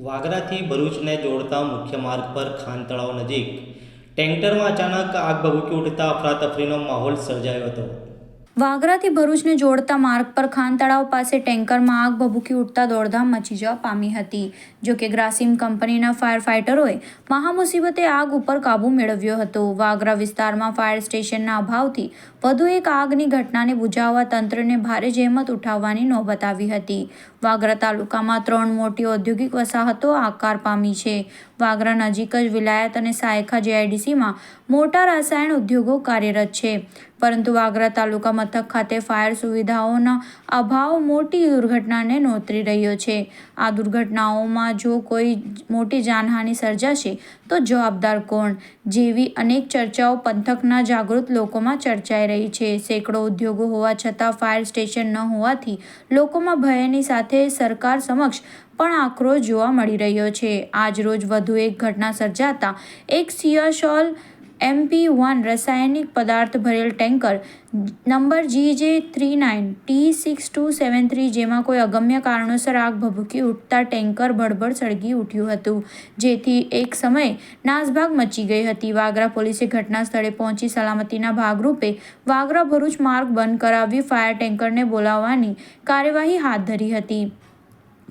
વાગરાથી ભરૂચને જોડતા મુખ્ય માર્ગ પર ખાન તળાવ નજીક. ટેન્કરમાં અચાનક આગ ભભૂકી ઉઠતા અફરાતફરીનો માહોલ સર્જાયો હતો. વાગરાથી ભરૂચને જોડતા માર્ગ પર ખાન તળાવ પાસે ટેન્કરમાં આગ ભભૂકી ઉઠતા દોડધામ મચી જવા પામી હતી. જો કે ગ્રાસિમ કંપનીના ફાયર ફાઇટરોએ મહામુસીબતે આગ ઉપર કાબૂ મેળવ્યો હતો. વાગરા વિસ્તારમાં ફાયર સ્ટેશનના અભાવથી વધુ એક આગની ઘટનાને બુઝાવવા તંત્રને ભારે જહેમત ઉઠાવવાની નોબત આવી હતી. વાગરા તાલુકામાં ત્રણ મોટી ઔદ્યોગિક વસાહતો આકાર પામી છે. વાગરા નજીક જ વિલાયત અને સાયખા જેઆઈડીસીમાં મોટા રસાયણ ઉદ્યોગો કાર્યરત છે. પરંતુ વાગરા તાલુકા મથક ખાતે ફાયર સુવિધાઓના અભાવ મોટી દુર્ઘટનાને નોતરી રહ્યો છે. આ દુર્ઘટનાઓમાં જો કોઈ મોટી જાનહાનિ સર્જાશે, તો જવાબદાર કોણ? જેવી અનેક ચર્ચાઓ પંથકના જાગૃત લોકોમાં ચર્ચાઈ રહી છે. સેંકડો ઉદ્યોગો હોવા છતાં ફાયર સ્ટેશન ન હોવાથી લોકોમાં ભયની સાથે સરકાર સમક્ષ પણ આક્રોશ જોવા મળી રહ્યો છે. આજ રોજ વધુ એક ઘટના સર્જાતા એક સિયાશોલ એમપી વન રાસાયણિક પદાર્થ ભરેલ tanker number G J three nine, T six two seven three જેમાં કોઈ અગમ્ય કારણોસર આગ ભભૂકી ઉઠતા ટેન્કર ભડભડ સળગી ઉઠ્યું હતું. જેથી એક સમયે નાસભાગ મચી ગઈ હતી. વાગરા પોલીસે ઘટના સ્થળે પહોંચી સલામતીના ભાગરૂપે વાગરા ભરૂચ માર્ગ બંધ કરાવી ફાયર ટેન્કરને બોલાવવાની કાર્યવાહી હાથ ધરી હતી.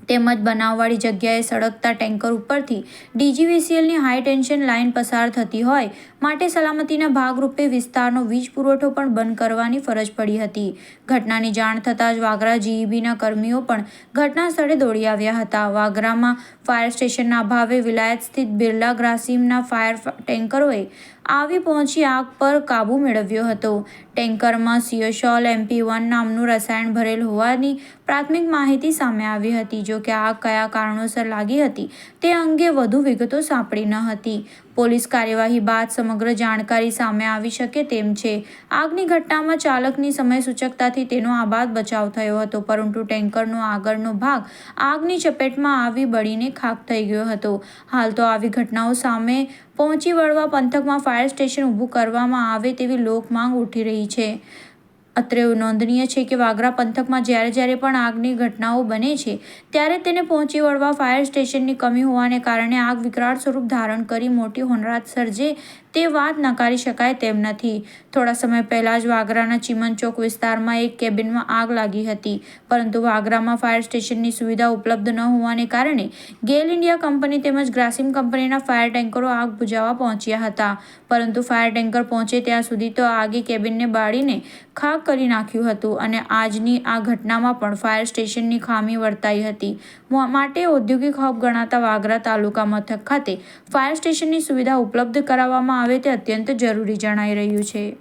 તેમજ બનાવવાળી જગ્યાએ સળગતા ટેન્કર ઉપરથી ડીજીવીસીએલની હાઈ ટેન્શન લાઇન પસાર થતી હોય, માટે સલામતીના ભાગરૂપે વિસ્તારનો વીજ પુરવઠો પણ બંધ કરવાની ફરજ પડી હતી. ઘટનાની જાણ થતાં જ વાગરા જીઈબીના કર્મીઓ પણ ઘટના સ્થળે દોડી આવ્યા હતા. વાગરામાં ફાયર સ્ટેશનના અભાવે વિલાયત સ્થિત બિરલા ગ્રાસિમના ફાયર ટેન્કરોએ આવી પહોંચી આગ પર કાબૂ મેળવ્યો હતો. ટેન્કરમાં સિયોશોલ એમપી વન નામનું રસાયણ ભરેલ હોવાની પ્રાથમિક માહિતી સામે આવી હતી. જો કે આગ કયા કારણોસર લાગી હતી તે અંગે વધુ વિગતો સાંપડી ન હતી. પોલીસ કાર્યવાહી બાદ સમગ્ર જાણકારી સામે આવી શકે તેમ છે. આગની ઘટનામાં ચાલકની સમય સૂચકતાથી તેનો આબાદ બચાવ થયો હતો, પરંતુ ટેન્કરનો આગળનો ભાગ આગની ચપેટમાં આવી બળીને ખાક થઈ ગયો હતો. હાલ તો આવી ઘટનાઓ સામે પહોંચી વળવા પંથકમાં ફાયર સ્ટેશન ઊભું કરવામાં આવે તેવી લોકમાંગ ઉઠી રહી છે. અત્રે નોંધનીય છે કે વાગરા પંથકમાં જ્યારે જ્યારે પણ આગની ઘટનાઓ બને છે, ત્યારે તેને પહોંચી વળવા ફાયર સ્ટેશનની કમી હોવાને કારણે આગ વિકરાળ સ્વરૂપ ધારણ કરી મોટી હોનરાત સર્જે તે વાત નકારી શકાય તેમ નથી. થોડા સમય પહેલાં જ વાગરાના ચીમન ચોક વિસ્તારમાં એક કેબિનમાં આગ લાગી હતી. પરંતુ વાગરામાં ફાયર સ્ટેશનની સુવિધા ઉપલબ્ધ ન હોવાને કારણે ગેલ ઇન્ડિયા કંપની તેમજ ગ્રાસિમ કંપનીના ફાયર ટેન્કરો આગ બુઝાવવા પહોંચ્યા હતા. પરંતુ ફાયર ટેન્કર પહોંચે ત્યાં સુધી તો આગે કેબિનને બાળીને ખાક કરી નાખ્યું હતું અને આજની આ ઘટનામાં પણ ફાયર સ્ટેશનની ખામી વર્તાઈ હતી. માટે ઔદ્યોગિક હબ ગણાતા વાગરા તાલુકા મથક ખાતે ફાયર સ્ટેશનની સુવિધા ઉપલબ્ધ કરાવવામાં આવે તે અત્યંત જરૂરી જણાઈ રહ્યું છે.